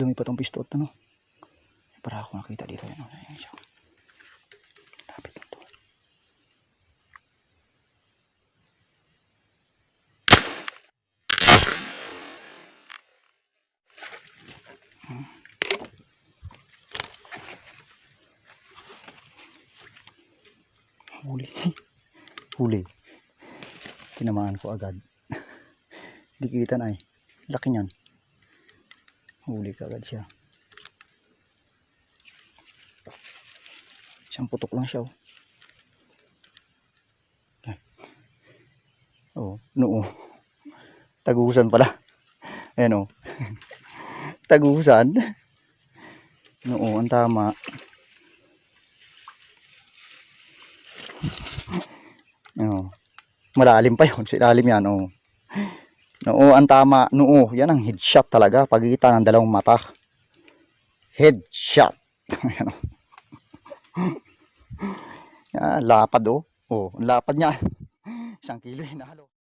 lumipat ang pistot, ano? Para ako nakita dito. Yan, oh. Ayan siya. Lapit lang to. Hmm. Huli. Huli. Tinamaan ko agad. Di kita na eh. Laki niyan. Huli ka agad siya. Isang putok lang siya oh. Ay. Oh, noo. Tagusan pala. Ayan oh. Tagusan. Noo, ang tama. Oh. Malalim pa yun. Sa ilalim yan, oh. Noo, ang tama. Noo, yan ang headshot talaga. Pagkita ng dalawang mata. Headshot. Oh. Yan, lapad, oh. Oh, ang lapad niya. Isang kilo, hinalo.